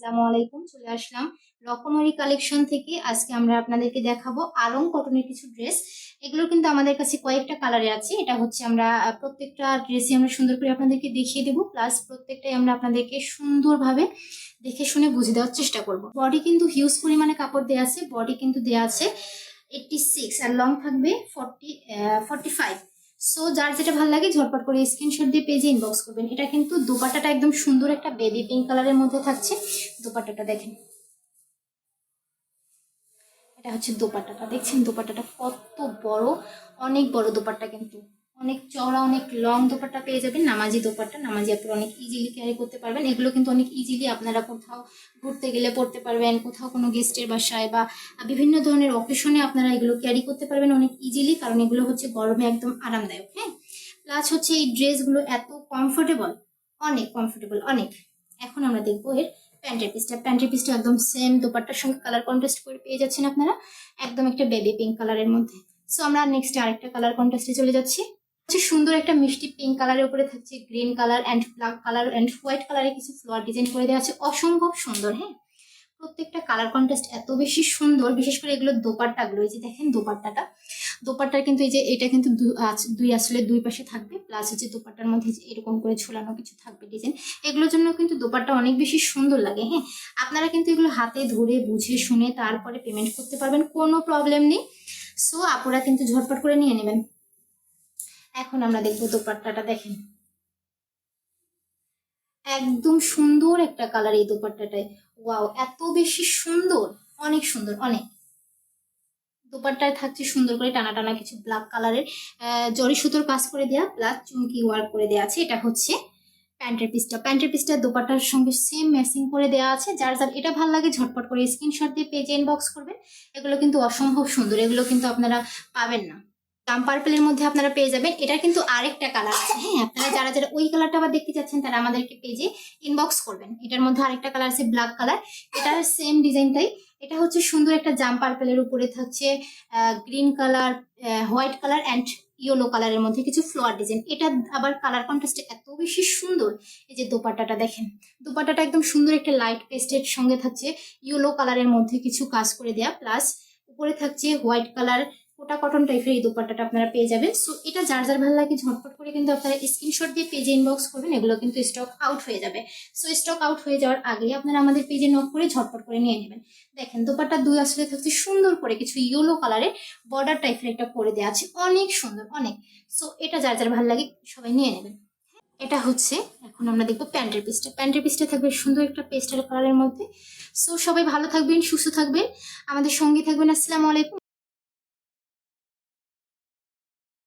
আসসালামু আলাইকুম, চলে আসলাম রকমারি কালেকশন থেকে। আজকে আমরা আপনাদেরকে দেখাবো আলম কটনের কিছু ড্রেস এগুলো কিন্তু আমাদের কাছে কয়েকটা কালারে আছে। এটা হচ্ছে আমরা প্রত্যেকটা ড্রেসই আমরা সুন্দর করে আপনাদেরকে দেখিয়ে দেবো। প্লাস প্রত্যেকটাই আমরা আপনাদেরকে সুন্দরভাবে দেখে শুনে বুঝে দেওয়ার চেষ্টা করব। বডি কিন্তু হিউজ পরিমাণে কাপড় দেওয়া আছে। বডি কিন্তু দেওয়া আছে এইটটি সিক্স আর লং থাকবে ফর্টি ফর্টি ফাইভ সো যার যেটা ভালো লাগে, ঝটপট করে স্ক্রিনশট দিয়ে পেজে ইনবক্স করবেন। এটা কিন্তু দোপাট্টাটা একদম সুন্দর একটা বেবি পিঙ্ক কালারের মধ্যে থাকছে। দোপাট্টাটা দেখেন। এটা হচ্ছে দোপাট্টাটা দেখছেন দোপাট্টাটা কত বড়? অনেক বড় দোপাট্টা কিন্তু। অনেক চওড়া, অনেক লং দোপাট্টা পেয়ে যাবেন, নামাজি দোপাট্টা। নামাজি আপনারা অনেক ইজিলি ক্যারি করতে পারবেন। এগুলো কিন্তু অনেক ইজিলি আপনারা কোথাও ঘুরতে গেলে পড়তে পারবেন, কোথাও কোনো গেস্টের বাসায় বা বিভিন্ন ধরনের অকেশনে আপনারা এগুলো ক্যারি করতে পারবেন অনেক ইজিলি কারণ এগুলো হচ্ছে গরমে একদম আরামদায়ক হ্যাঁ? প্লাস হচ্ছে এই ড্রেসগুলো এত কমফোর্টেবল অনেক কমফোর্টেবল অনেক। এখন আমরা দেখব এর প্যান্টের পিসটা প্যান্টের পিসটা একদম সেম দোপাট্টার সঙ্গে কালার কন্ট্রাস্ট করে পেয়ে যাচ্ছেন আপনারা। একদম একটা বেবি পিঙ্ক কালারের মধ্যে। সো আমরা নেক্সট আরেকটা কালার কন্ট্রাস্টে চলে যাচ্ছি। হচ্ছে সুন্দর একটা মিষ্টি পিঙ্ক কালারের উপরে থাকছে green colour and black colour and white কালারে কিছু ফ্লোয়ার ডিজাইন করে দেওয়া আছে। অসম্ভব সুন্দর হ্যাঁ? প্রত্যেকটা কালার কন্ট্রাস্ট এত বেশি সুন্দর, বিশেষ করে এগুলো দোপাট্টাগুলো এই যে দেখেন দোপাট্টাটা। দোপাট্টার কিন্তু এই যে এটা কিন্তু দুই আসলে দুই পাশে থাকবে প্লাস হচ্ছে দোপাট্টার মধ্যে এরকম করে ঝোলানো কিছু থাকবে ডিজাইন এগুলোর জন্য কিন্তু দোপাট্টা অনেক বেশি সুন্দর লাগে হ্যাঁ? আপনারা কিন্তু এগুলো হাতে ধরে বুঝে শুনে তারপরে পেমেন্ট করতে পারবেন, কোনো প্রবলেম নেই। সো আপুরা কিন্তু ঝটপট করে নিয়ে নেবেন। এখন আমরা দেখব দোপাট্টাটা দেখেন। একদম সুন্দর একটা কালার এই দোপাট্টাটায়। ওয়াও এত বেশি সুন্দর। অনেক সুন্দর, অনেক। দোপাট্টায় থাকছে সুন্দর করে টানা টানা কিছু ব্ল্যাক কালারের জরি সুতোর কাজ করে দেওয়া প্লাস চুমকি ওয়ার্ক করে দেওয়া আছে। এটা হচ্ছে প্যান্টের পিসটা প্যান্টের পিসটা দোপাট্টার সঙ্গে সেম ম্যাচিং করে দেওয়া আছে। যার যার এটা ভালো লাগে, ঝটপট করে স্ক্রিনশট দিয়ে পেজে ইনবক্স করবেন। এগুলো কিন্তু অসম্ভব সুন্দর। এগুলো কিন্তু আপনারা পাবেন না। দাম পার্পেলের মধ্যে আপনারা পেয়ে যাবেন। এটা কিন্তু আরেকটা কালার আছে হ্যাঁ? আপনারা যারা যারা ওই কালারটা আবার দেখতে চাচ্ছেন, তারা আমাদেরকে পেজে ইনবক্স করবেন। এটার মধ্যে আরেকটা কালার আছে ব্ল্যাক কালার এটার সেম ডিজাইনটাই এটা হচ্ছে সুন্দর একটা জাম পার্পেলের উপরে থাকছে green colour white colour and yellow কালারের মধ্যে কিছু ফ্লোয়ার ডিজাইন এটা আবার কালার কন্ট্রাস্টে এত বেশি সুন্দর। এই যে দোপাট্টাটা দেখেন। দোপাট্টাটা একদম সুন্দর একটা লাইট পেস্টের সঙ্গে থাকছে ইয়েলো কালারের মধ্যে কিছু কাজ করে দেয়া। প্লাস উপরে থাকছে হোয়াইট কালার কোটা কটন টাইপের এই দোপাট্টাটা আপনারা পেয়ে যাবেন। সো এটা যার যার ভালো লাগে ঝটপট করে কিন্তু আপনারা স্ক্রিনশট দিয়ে পেজে ইনবক্স করবেন, এগুলো কিন্তু স্টক আউট হয়ে যাবে। সো স্টক আউট হয়ে যাওয়ার আগেই আপনারা আমাদের পেজে নক করে ঝটপট করে নিয়ে নেবেন। দেখেন, দোপাট্টা দুই আসলে থাকছে সুন্দর করে কিছু ইয়েলো কালারের বর্ডার টাইপের একটা করে দেওয়া আছে। অনেক সুন্দর, অনেক। সো এটা যার যার ভালো লাগে সবাই নিয়ে নেবেন। এটা হচ্ছে, এখন আমরা দেখব প্যান্টের পিসটা প্যান্টের পিসটা থাকবে সুন্দর একটা পেস্টাল কালারের মধ্যে। সো সবাই ভালো থাকবেন, সুস্থ থাকবেন। আমাদের সঙ্গে থাকবেন, আসসালামু আলাইকুম।